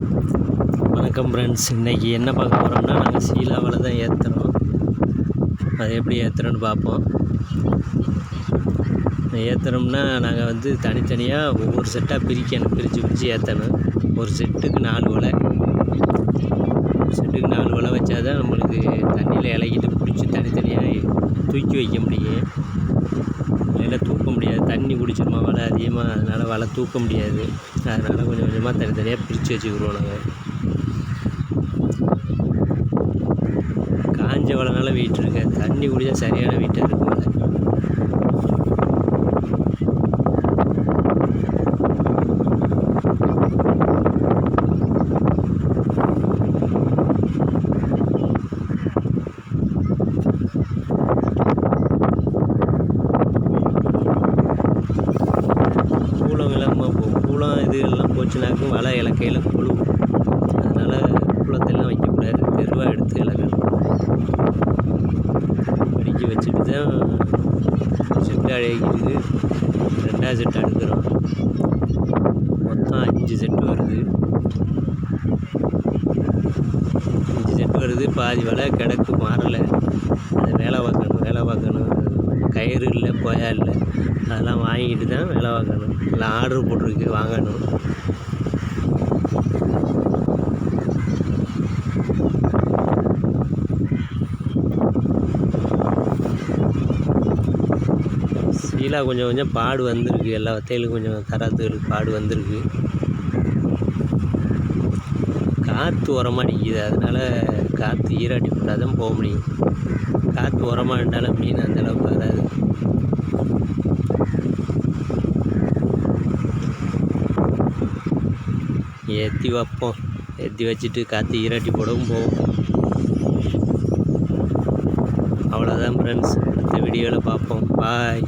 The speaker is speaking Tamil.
வணக்கம் ஃப்ரெண்ட்ஸ் இன்றைக்கி என்ன பார்க்க போகிறோம்னா நாங்கள் சீலாவில் தான் ஏற்றுறோம் அது எப்படி ஏற்றுறோன்னு பார்ப்போம். ஏற்றுறோம்னா நாங்கள் வந்து தனித்தனியாக ஒவ்வொரு செட்டாக பிரிக்கணும் பிரித்து பிரித்து ஏற்றணும் ஒரு செட்டுக்கு நாலு ஒலை ஒரு செட்டுக்கு நாலு ஒலை வச்சா தான் நம்மளுக்கு தண்ணியில் இலகிட்டு பிடிச்சி தனித்தனியாக தூக்கி வைக்க முடியும். இல்லைன்னா தூக்க முடியாது. தண்ணி குடிச்சிருமா வலை அதிகமாக அதனால் வலை தூக்க முடியாது. அதனால் கொஞ்சம் கொஞ்சமாக தனித்தனியாக பிரித்து வச்சுக்கிடுவோம் நாங்கள் காஞ்ச வலைனால வெயிட் இருக்காது தண்ணி குடிச்சா சரியான வெயிட்டாக இருக்கும் அதிகமாக போகும் கூலம் இது எல்லாம் போச்சுனாக்கும் வலை இலக்கையில் கொழுவும் அதனால் குளத்தெல்லாம் வைக்கக்கூடாது. தெருவாக எடுத்து இலக்கணும் படிக்க வச்சுட்டு தான் செட்டு அழகிட்டு ரெண்டாவது செட்டு அடுக்கிறோம். மொத்தம் அஞ்சு செட்டு வருது. அஞ்சு செட்டு வருது. பாதி வலை கிடக்கு மாறலை. அதை வேலை பார்க்கணும் வேலை பார்க்கணும். கயிறு இல்லை கொயா இல்லை. அதெல்லாம் வாங்கிட்டு தான் வேலை பார்க்கணும். எல்லாம் ஆர்டர் போட்டிருக்கு வாங்கணும். சீலா கொஞ்சம் கொஞ்சம் பாடு வந்திருக்கு. எல்லா வத்தையிலும் கொஞ்சம் தராத்துகளுக்கு பாடு வந்திருக்கு. காற்று உரமாக அடிக்குது அதனால் காற்று ஈராட்டி போட்டால் தான் போக முடியும். காற்று உரமாக இருந்தாலும் மீன் அந்தளவுக்கு வராது. ஏற்றி வைப்போம். ஏற்றி வச்சுட்டு காற்று ஈராட்டி போடவும் போவோம். அவ்வளோதான் ஃப்ரெண்ட்ஸ் அடுத்த வீடியோவில் பார்ப்போம். பாய்